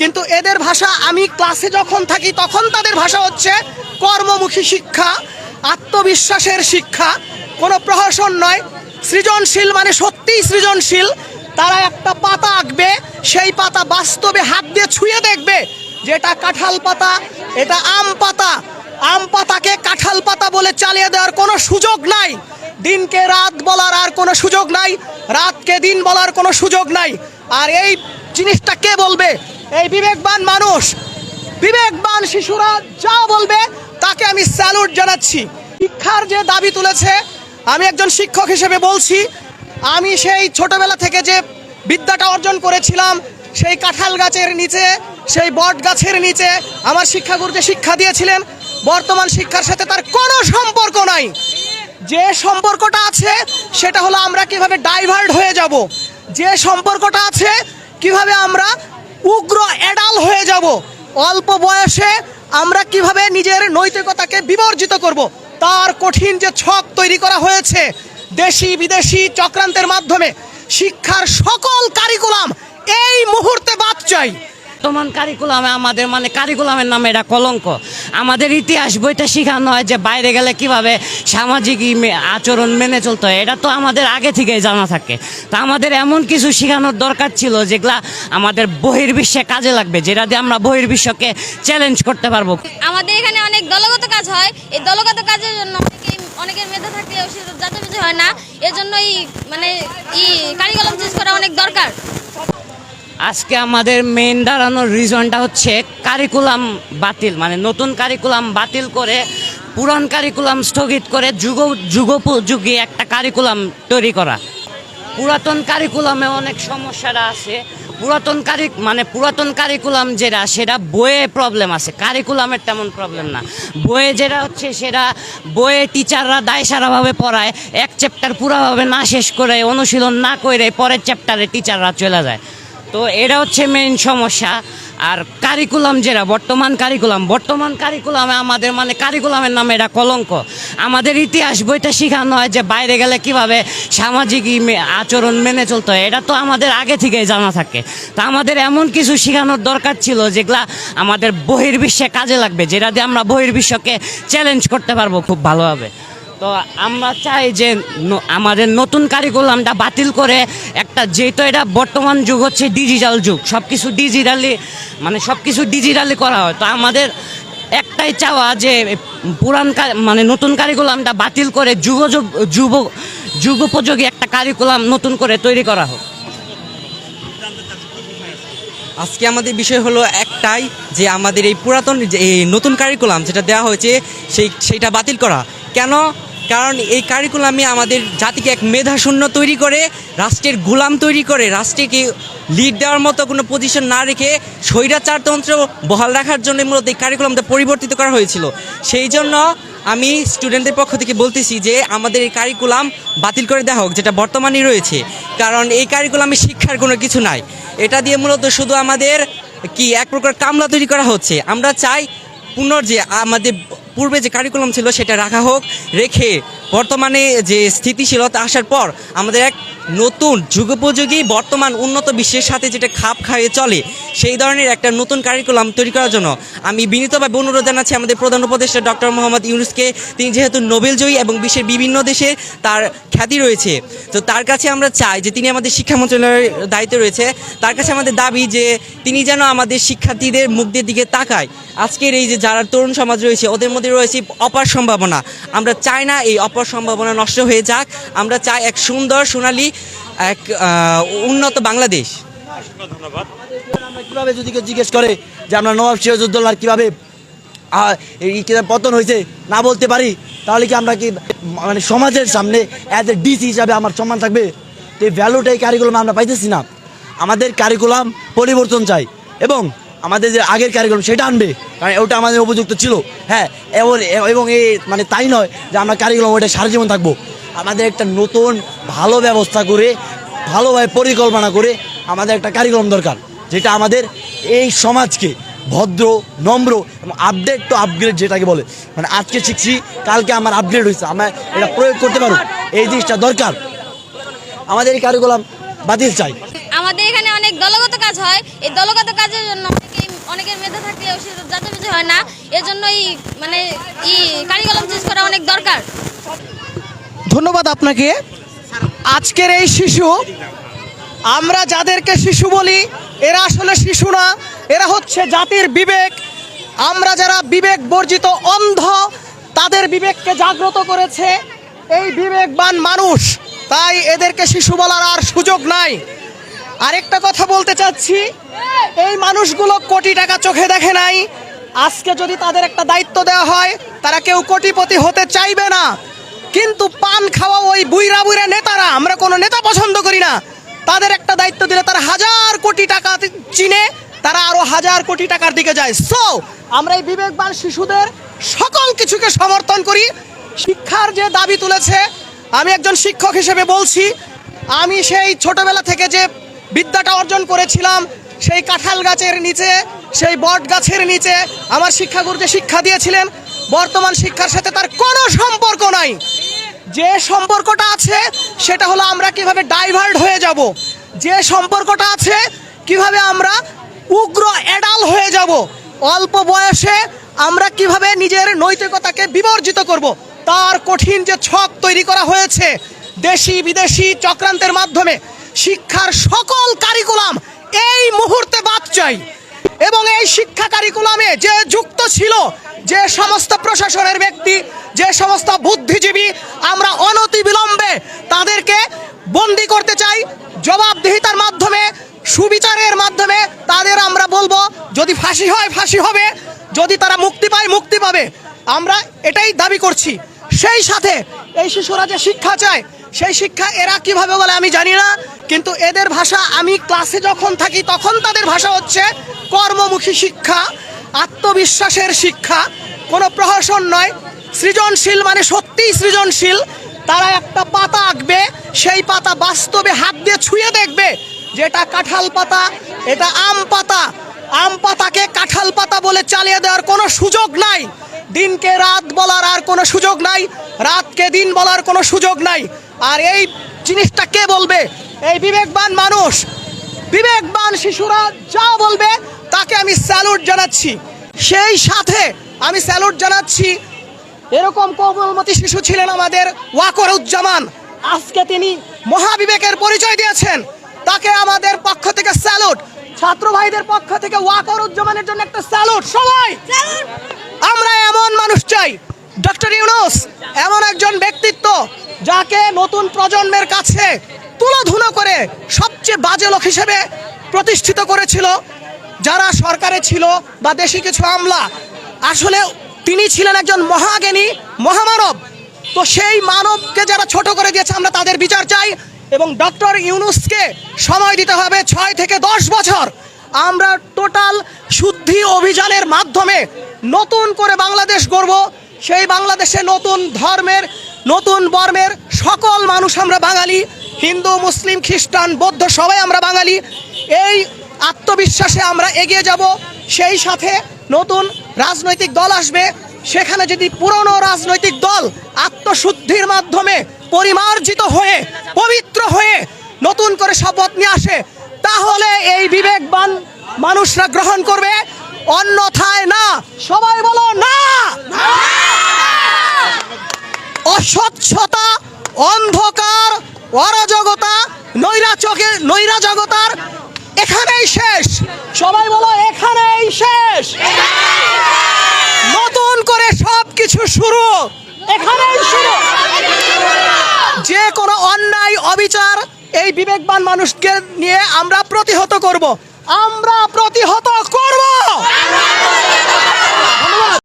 কিন্তু এদের ভাষা আমি ক্লাসে যখন থাকি, তখন তাদের ভাষা হচ্ছে কর্মমুখী শিক্ষা, আত্মবিশ্বাসের শিক্ষা। কোনো প্রহসন নয়। সৃজনশীল মানে সত্যিই সৃজনশীল। তারা একটা পাতা আঁকবে, সেই পাতা বাস্তবে হাত দিয়ে ছুঁয়ে দেখবে যে এটা কাঁঠাল পাতা, এটা আম পাতা। আম পাতাকে কাঁঠাল পাতা বলে চালিয়ে দেওয়ার কোনো সুযোগ নাই। দিনকে রাত বলার আর কোনো সুযোগ নাই। রাতকে দিন বলার কোনো সুযোগ নাই। আর এই জিনিসটা কে বলবে? এই বিবেকবান মানুষ, বিবেকবান শিশুরা যা বলবে তাকে আমি স্যালুট জানাচ্ছি। শিক্ষার যে দাবি তুলেছে, আমি একজন শিক্ষক হিসেবে বলছি, আমি সেই ছোটবেলা থেকে যে বিদ্যাটা অর্জন করেছিলাম, সেই কাঁঠাল গাছের নিচে, সেই বট গাছের নিচে আমার শিক্ষাগুরু যে শিক্ষা দিয়েছিলেন। বর্তমান শিক্ষার সাথে তার কোনো সম্পর্ক নাই। যে সম্পর্কটা আছে, সেটা হলো আমরা কীভাবে ডাইভার্ট হয়ে যাব। যে সম্পর্কটা আছে, কীভাবে আমরা উগ্র এডাল হয়ে যাব। অল্প বয়সে আমরা কীভাবে নিজের নৈতিকতাকে বিবর্জিত করব? তার কঠিন যে ছক তৈরি করা হয়েছে, দেশি বিদেশি চক্রান্তের মাধ্যমে শিক্ষার সকল কারিকুলাম এই মুহূর্তে বাদ চাই। বর্তমান কারিকুলামে আমাদের মানে কারিকুলামের নামে এটা কলঙ্ক। আমাদের ইতিহাস বইটা শেখানো হয় যে বাইরে গেলে কীভাবে সামাজিক আচরণ মেনে চলতে হয়, এটা তো আমাদের আগে থেকেই জানা থাকে। তা আমাদের এমন কিছু শেখানোর দরকার ছিল যেগুলা আমাদের বহির্বিশ্বে কাজে লাগবে, যেটা দিয়ে আমরা বহির্বিশ্বকে চ্যালেঞ্জ করতে পারব। আমাদের এখানে অনেক দলগত কাজ হয়, এই দলগত কাজের জন্য অনেকের মেধা থাকলেও সে যাতে হয় না। এর জন্য এই মানে এই কারিকুলাম চেঞ্জ করা অনেক দরকার। আজকে আমাদের মেইন দাঁড়ানোর রিজনটা হচ্ছে কারিকুলাম বাতিল মানে নতুন কারিকুলাম বাতিল করে, পুরান কারিকুলাম স্থগিত করে যুগ, যুগোপযোগী একটা কারিকুলাম তৈরি করা। পুরাতন কারিকুলামে অনেক সমস্যাটা আছে। পুরাতন কারি মানে পুরাতন কারিকুলাম যেটা, সেটা বইয়ে প্রবলেম আছে। কারিকুলামের তেমন প্রবলেম না। বইয়ে যেটা হচ্ছে, সেটা বইয়ে টিচাররা দায়সারাভাবে পড়ায়, এক চ্যাপ্টার পুরাভাবে না শেষ করে, অনুশীলন না করে পরের চ্যাপ্টারে টিচাররা চলে যায়। তো এটা হচ্ছে মেইন সমস্যা। আর কারিকুলাম যেটা, বর্তমান কারিকুলাম বর্তমান কারিকুলামে আমাদের মানে কারিকুলামের নামে এটা কলঙ্ক। আমাদের ইতিহাস বইটা শেখানো হয় যে বাইরে গেলে কীভাবে সামাজিক আচরণ মেনে চলতে হয়, এটা তো আমাদের আগে থেকেই জানা থাকে। তা আমাদের এমন কিছু শেখানোর দরকার ছিল যেগুলা আমাদের বহির্বিশ্বে কাজে লাগবে, যেটা দিয়ে আমরা বহির্বিশ্বকে চ্যালেঞ্জ করতে পারব খুব ভালোভাবে। তো আমরা চাই যে আমাদের নতুন কারিকুলামটা বাতিল করে একটা যেহেতু এটা বর্তমান যুগ হচ্ছে ডিজিটাল যুগ সব কিছু ডিজিটালি মানে সব কিছু ডিজিটালি করা হয়। তো আমাদের একটাই চাওয়া যে পুরান মানে নতুন কারিকুলামটা বাতিল করে যুগ যুব যুগোপযোগী একটা কারিকুলাম নতুন করে তৈরি করা হোক। আজকে আমাদের বিষয় হলো একটাই যে আমাদের এই পুরাতন যে নতুন কারিকুলাম যেটা দেওয়া হয়েছে, সেই, সেইটা বাতিল করা। কেন? কারণ এই কারিকুলামে আমাদের জাতিকে এক মেধাশূন্য তৈরি করে, রাষ্ট্রের গোলাম তৈরি করে, রাষ্ট্রকে লিড দেওয়ার মতো কোনো পজিশন না রেখে স্বৈরাচারতন্ত্র বহাল রাখার জন্য মূলত এই কারিকুলামটা পরিবর্তিত করা হয়েছিল। সেই জন্য আমি স্টুডেন্টদের পক্ষ থেকে বলতেছি যে আমাদের এই কারিকুলাম বাতিল করে দেওয়া হোক, যেটা বর্তমানেই রয়েছে। কারণ এই কারিকুলামে শিক্ষার কোনো কিছু নাই। এটা দিয়ে মূলত শুধু আমাদের কি এক প্রকার কামলা তৈরি করা হচ্ছে। আমরা চাই পুনর যে আমাদের পূর্বে যে কারিকুলাম ছিল সেটা রাখা হোক, রেখে বর্তমানে যে স্থিতিশীলতা আসার পর আমাদের এক নতুন যুগোপযোগী বর্তমান উন্নত বিশ্বের সাথে যেটা খাপ খাইয়ে চলে, সেই ধরনের একটা নতুন কারিকুলাম তৈরি করার জন্য আমি বিনীতভাবে অনুরোধ জানাচ্ছি আমাদের প্রধান উপদেষ্টা ডক্টর মোহাম্মদ ইউনুসকে। তিনি যেহেতু নোবেলজয়ী এবং বিশ্বের বিভিন্ন দেশে তার খ্যাতি রয়েছে, তো তার কাছে আমরা চাই যে তিনি আমাদের শিক্ষা মন্ত্রণালয়ের দায়িত্বে রয়েছে। তার কাছে আমাদের দাবি যে তিনি যেন আমাদের শিক্ষার্থীদের মুখদের দিকে তাকায়। আজকের এই যে যারা তরুণ সমাজ রয়েছে, ওদের মধ্যে রয়েছে অপার সম্ভাবনা। আমরা চাই না এই অপার সম্ভাবনা নষ্ট হয়ে যাক। আমরা চাই এক সুন্দর সোনালী এক উন্নত বাংলাদেশ। আমরা কীভাবে যদি কেউ জিজ্ঞেস করে যে আমরা নবাব সিরাজউদ্দৌলার কীভাবে পতন হয়েছে না বলতে পারি তাহলে কি আমরা কি মানে সমাজের সামনে অ্যাজ এ ডিসি হিসাবে আমার সম্মান থাকবে? তো এই ভ্যালুটা এই কারিকুলাম আমরা পাইতেছি না। আমাদের কারিকুলাম পরিবর্তন চাই এবং আমাদের যে আগের কারিকুলাম সেটা আনবে কারণ ওটা আমাদের উপযুক্ত ছিল। হ্যাঁ এবং এবং এই মানে তাই নয় যে আমরা কারিকুলাম ওটা সারা জীবন থাকব। আমাদের একটা নতুন ভালো ব্যবস্থা করে, ভালোভাবে পরিকল্পনা করে আমাদের একটা কারিকুলাম দরকার, যেটা আমাদের এই সমাজকে ভদ্র, নম্র এবং আপডেট তো আপগ্রেড যেটাকে বলে। মানে আজকে শিখছি, কালকে আমার আপগ্রেড হয়েছে, আমরা এটা প্রয়োগ করতে পারব। এই জিনিসটা দরকার। আমাদের এই কারিকুলাম বাতিল চাই। আমাদের এখানে অনেক দলগত কাজ হয়। এই দলগত কাজের জন্য অনেকের মেধা থাকলেও যাতে বুঝে হয় না। এজন্য এই মানে এই কারিকলম চেঞ্জ করা অনেক দরকার। ধন্যবাদ আপনাকে। আজকের এই শিশু, আমরা যাদেরকে শিশু বলি, এরা আসলে শিশু না, এরা হচ্ছে জাতির বিবেক। আমরা যারা বিবেক বর্জিত অন্ধ, তাদের বিবেককে জাগ্রত করেছে এই বিবেকবান মানুষ। তাই এদেরকে শিশু বলার আর সুযোগ নাই। আরেকটা কথা বলতে চাচ্ছি, এই মানুষগুলো কোটি টাকা চোখে দেখে নাই। আজকে যদি তাদের একটা দায়িত্ব দেওয়া হয়, তারা কেউ কোটিপতি হতে চাইবে না। কিন্তু পান খাওয়া ওই বুইরা বুইরা নেতারা, আমরা কোনো নেতা পছন্দ করি না। তাদের একটা দায়িত্ব দিলে তারা হাজার কোটি টাকা চিনে, তারা আরও হাজার কোটি টাকার দিকে যায়। সো আমরা এই বিবেকবান শিশুদের সকল কিছুকে সমর্থন করি। শিক্ষার যে দাবি তুলেছে, আমি একজন শিক্ষক হিসেবে বলছি, আমি সেই ছোটবেলা থেকে যে বিদ্যাটা অর্জন করেছিলাম, সেই কাঁঠাল গাছের নিচে, সেই বট গাছের নিচে, আমার শিক্ষাগুরু যে শিক্ষা দিয়েছিলেন, বর্তমান শিক্ষার সাথে তার কোনো সম্পর্ক নাই। যে সম্পর্কটা আছে, সেটা হলো আমরা কীভাবে ডাইভার্ট হয়ে যাব। যে সম্পর্কটা আছে, কীভাবে আমরা উগ্র অ্যাডাল হয়ে যাব। অল্প বয়সে আমরা কীভাবে নিজের নৈতিকতাকে বিবর্জিত করব। তার কঠিন যে ছক তৈরি করা হয়েছে, দেশি বিদেশি চক্রান্তের মাধ্যমে শিক্ষার সকল কারিকুলাম এই মুহূর্তে বাদ চাই। এবং এই শিক্ষা কারিকুলামে যে যুক্ত ছিল যে সমস্ত প্রশাসনের ব্যক্তি, যে সমস্ত বুদ্ধিজীবী আমরা অনতি বিলম্বে তাদেরকে বন্দি করতে চাই, জবাবদিহিতার মাধ্যমে, সুবিচারের মাধ্যমে তাদের আমরা বলব, যদি ফাঁসি হয়, ফাঁসি হবে, যদি তারা মুক্তি পায়, মুক্তি পাবে। আমরা এটাই দাবি করছি। সেই সাথে এই শিশুরা যে শিক্ষা চায়, সেই শিক্ষা এরা কীভাবে বলে আমি জানি না, কিন্তু এদের ভাষা আমি ক্লাসে যখন থাকি, তখন তাদের ভাষা হচ্ছে কর্মমুখী শিক্ষা। আত্মবিশ্বাসের শিক্ষা, কোনো প্রহসন নয়। সৃজনশীল মানে সত্যিই সৃজনশীল। তারা একটা পাতা আঁকবে, সেই পাতা বাস্তবে হাত দিয়ে ছুঁয়ে দেখবে যে এটা কাঁঠাল পাতা, এটা আম পাতা। আম পাতাকে কাঁঠাল পাতা বলে চালিয়ে দেওয়ার কোনো সুযোগ নাই। দিনকে রাত বলার আর কোনো সুযোগ নাই। রাতকে দিন বলার কোনো সুযোগ নাই। আর এই জিনিসটা কে বলবে? এই বিবেকবান মানুষ। বিবেকবান শিশুরা যা বলবে তাকে আমি স্যালুট জানাচ্ছি। সেই সাথে আমি স্যালুট জানাচ্ছি, এরকম কোমলমতি শিশু ছিলেন আমাদের ওয়াকরুজ্জামান। আজকে তিনি মহাবিবেকের পরিচয় দিয়েছেন। তাকে আমাদের পক্ষ থেকে স্যালুট। ছাত্র ভাইদের পক্ষ থেকে ওয়াকরুজ্জামানের জন্য একটা স্যালুট। সবাই! আমরা এমন মানুষ চাই। ডক্টর ইউনুস, এমন একজন ব্যক্তিত্ব যাকে নতুন প্রজন্মের কাছে তুলোধুলো করে সবচেয়ে বাজে লোক হিসেবে প্রতিষ্ঠিত করেছিল। যারা সরকারে ছিল বা দেশি কিছু আমলা, আসলে তিনি ছিলেন একজন মহাজ্ঞানী, মহামানব। তো সেই মানবকে যারা ছোট করে দিয়েছে, আমরা তাদের বিচার চাই এবং ডক্টর ইউনুসকে সময় দিতে হবে ছয় থেকে দশ বছর। আমরা টোটাল শুদ্ধি অভিযানের মাধ্যমে নতুন করে বাংলাদেশ গড়ব। সেই বাংলাদেশে নতুন ধর্মের, নতুন বর্মের সকল মানুষ আমরা বাঙালি। হিন্দু, মুসলিম, খ্রিস্টান, বৌদ্ধ সবাই আমরা বাঙালি। এই আত্মবিশ্বাসে আমরা এগিয়ে যাব। সেই সাথে নতুন রাজনৈতিক দল আসবে। সেখানে যদি পুরনো রাজনৈতিক দল আত্মশুদ্ধির মাধ্যমে পরিমার্জিত হয়ে, পবিত্র হয়ে নতুন করে শপথ নিয়ে আসে, তাহলে এই বিবেকবান মানুষরা গ্রহণ করবে। অন্যথায় না, সবাই বলো না। অস্বচ্ছতা, অন্ধকার, অরাজকতা, নৈরাচকের, নৈরাজগতার এখানেই শেষ। সবাই বলো, এখানেই শেষ। নতুন করে সব কিছু শুরু। এখানেই শুরু। যে কোনো অন্যায়, অবিচার এই বিবেকবান মানুষকে নিয়ে আমরা প্রতিহত করব। আমরা প্রতিহত